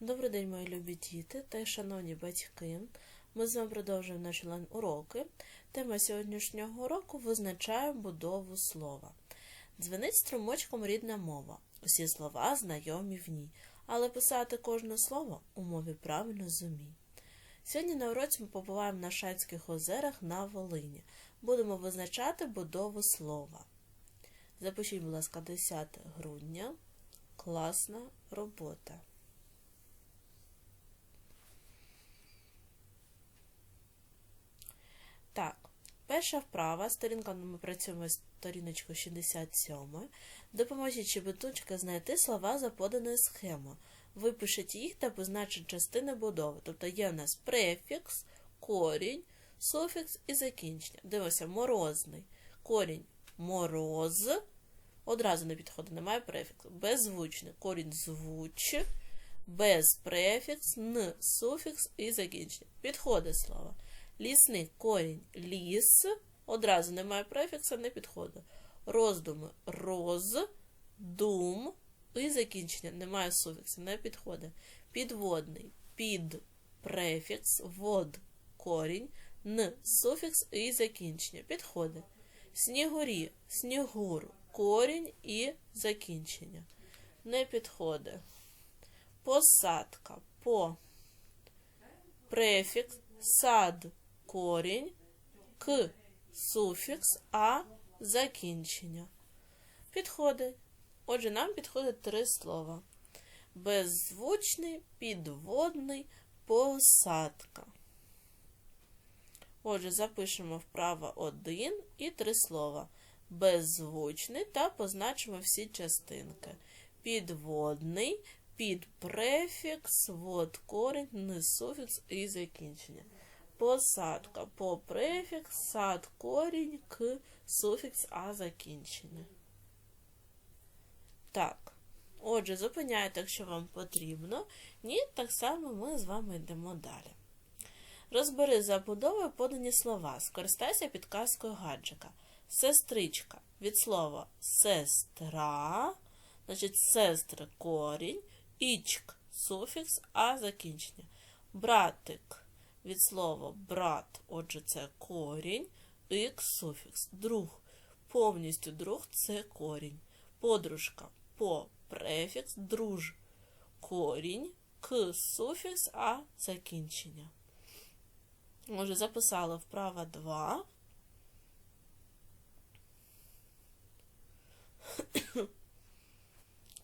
Добрий день, мої любі діти та шановні батьки. Ми з вами продовжуємо наші лайн-уроки. Тема сьогоднішнього уроку визначає будову слова. Дзвенить струмочком рідна мова. Усі слова знайомі в ній, але писати кожне слово у мові правильно зумій. Сьогодні на уроці ми побуваємо на Шацьких озерах на Волині. Будемо визначати будову слова. Запишіть, будь ласка, 10 грудня. Класна робота. Так, перша вправа, сторінка ми працюємо з сторіночкою 67. Допоможіть щебетунчика знайти слова за поданою схемою. Випишіть їх та позначить частини будови. Тобто є в нас префікс, корінь, суфікс і закінчення. Дивимося, морозний. Корінь мороз. Одразу не підходить, немає префіксу. Беззвучний. Корінь звуч. Без префікс, н, суфікс і закінчення. Підходить слово. Лісний корінь ліс. Одразу немає префікса, не підходить. Роздуми роз, дум і закінчення. Немає суфіксу, не підходить. Підводний під префікс, вод корінь, н суфікс і закінчення. Підходить. Снігурі, снігур, корінь і закінчення. Не підходить. Посадка по префікс, сад корінь, к суфікс, а закінчення. Підходить. Отже, нам підходить три слова: беззвучний, підводний, посадка. Отже, запишемо вправо один і три слова. Беззвучний та позначимо всі частинки. Підводний, під префікс, вод корінь, не суфікс і закінчення. Посадка по префікс, сад корінь, к суфікс, а закінчення. Так. Отже, зупиняйте, якщо вам потрібно. Ні, так само ми з вами йдемо далі. Розбери забудовою подані слова. Скористайся підказкою гаджика. Сестричка від слова сестра, значить, сестри корінь, ічк суфікс, а закінчення. Братик від слова брат, отже, це корінь, ік суфікс. Друг. Повністю друг це корінь. Подружка по префікс, друж, корінь, к суфікс, а закінчення. Може, записали вправо 2.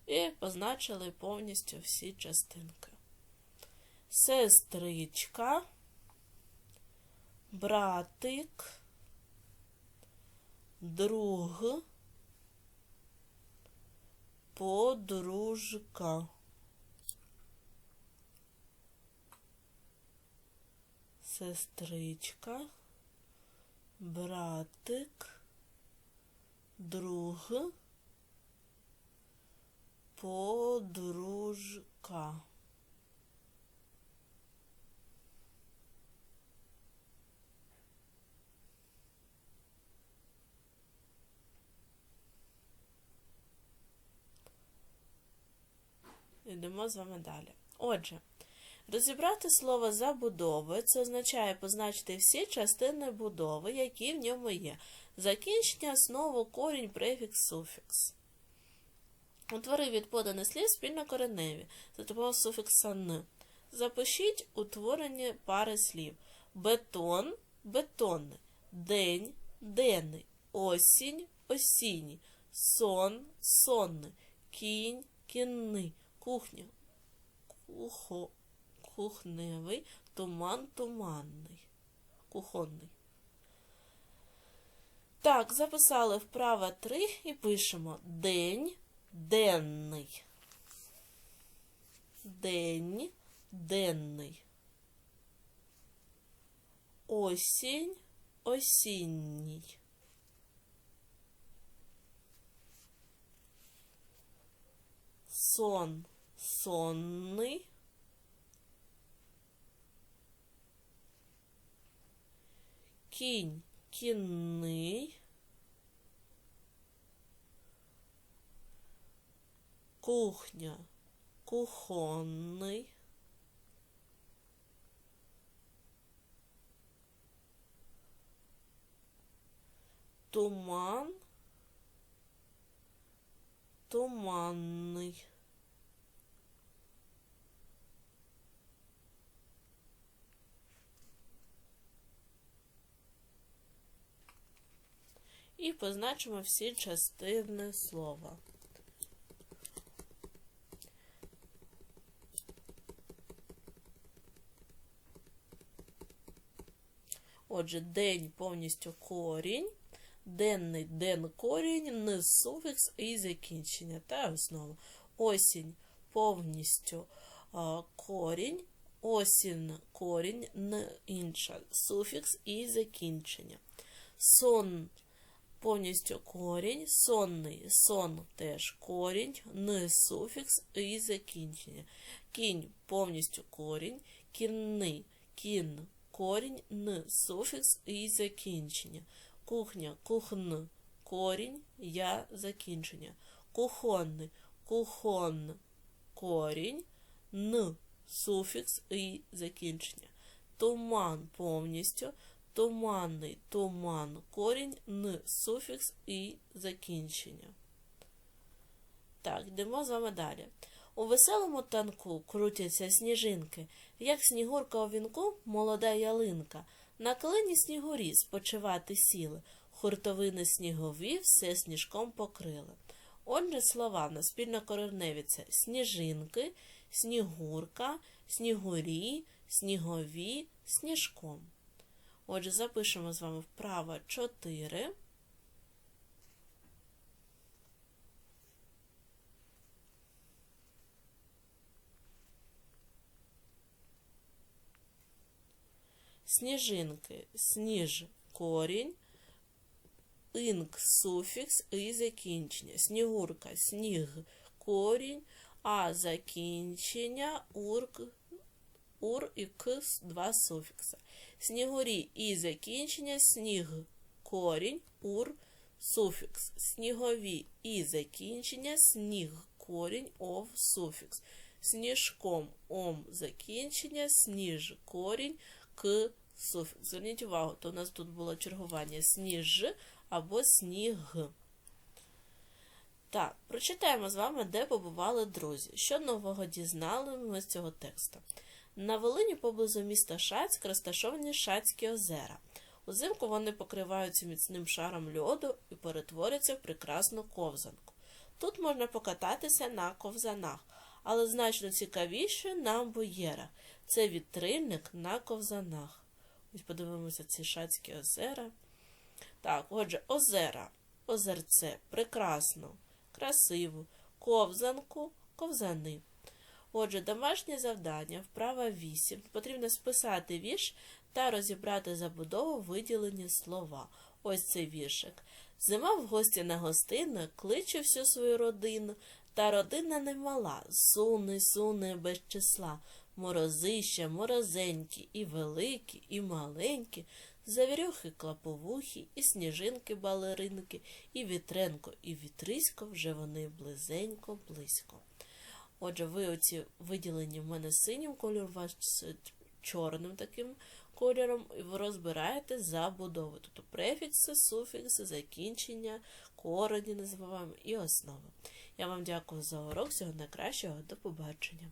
І позначили повністю всі частинки. Сестричка, братик, друг, подружка. Сестричка, братик, друг, подружка. Йдемо з вами далі. Отже, розібрати слово забудови це означає позначити всі частини будови, які в ньому є. Закінчення, основу, корінь, префікс, суфікс. Утвори від поданих слів спільнокореневі за допомогою суфікса н. Запишіть утворення пари слів. Бетон бетонний, день денний, осінь осінній, сон сонний, кінь кінний, кухня кухо, кухневий, туман туманний, кухонний. Так, записали вправо 3 і пишемо день денний. День денний. Осінь осінній. Сон Сонный, Кінь кинный, Кухня кухонный, Туман туманный. І позначимо всі частини слова. Отже, день повністю корінь, денний ден корінь, низ суфікс і закінчення та основа. Осінь повністю корінь, осінь корінь, н інша, суфікс і закінчення. Сон повністю корінь, сонний, сон теж корінь, н суфікс і закінчення. Кінь повністю корінь, кінний, кін корінь, н суфікс і закінчення. Кухня, кухн, корінь, я закінчення. Кухонний, кухон, корінь, н суфікс і закінчення. Туман повністю, туманний, туман, корінь, н суфікс і закінчення. Так, йдемо з вами далі. У веселому танку крутяться сніжинки, як снігурка у вінку, молода ялинка. На клині снігурі спочивати сіли, хуртовини снігові все сніжком покрили. Отже, слова на спільнокореневі це сніжинки, снігурка, снігурі, снігові, сніжком. Отже, запишемо з вами вправо 4. Сніжинки, сніж корінь, інк суфікс і закінчення. Снігурка, сніг корінь, а закінчення урк, ур і к два суфікса. Снігурі і закінчення сніг корінь, ур суфікс. Снігові і закінчення сніг корінь ов суфікс. Сніжком ом закінчення, сніж корінь к суфікс. Зверніть увагу, то у нас тут було чергування сніж або сніг. Так, прочитаємо з вами, де побували друзі. Що нового дізнали ми з цього тексту. На Волині поблизу міста Шацьк розташовані Шацькі озера. Узимку вони покриваються міцним шаром льоду і перетворюються в прекрасну ковзанку. Тут можна покататися на ковзанах, але значно цікавіше на буєрах. Це вітрильник на ковзанах. Ось подивимося ці Шацькі озера. Так, отже, озера, озерце, прекрасно, красиво, ковзанку, ковзани. Отже, домашнє завдання, вправа 8. Потрібно списати вірш та розібрати забудову виділені слова. Ось цей віршик. Зима в гості на гостину, кличе всю свою родину, та родина немала, суне, суне без числа. Морозища, морозенькі, і великі, і маленькі, завірюхи клаповухі, і сніжинки балеринки, і вітренко, і вітрисько вже вони близенько, близько. Отже, ви оці виділені в мене синім кольором, вас чорним таким кольором, і ви розбираєте забудови. Тобто префікси, суфікси, закінчення, корені називаємо і основи. Я вам дякую за урок. Всього найкращого. До побачення.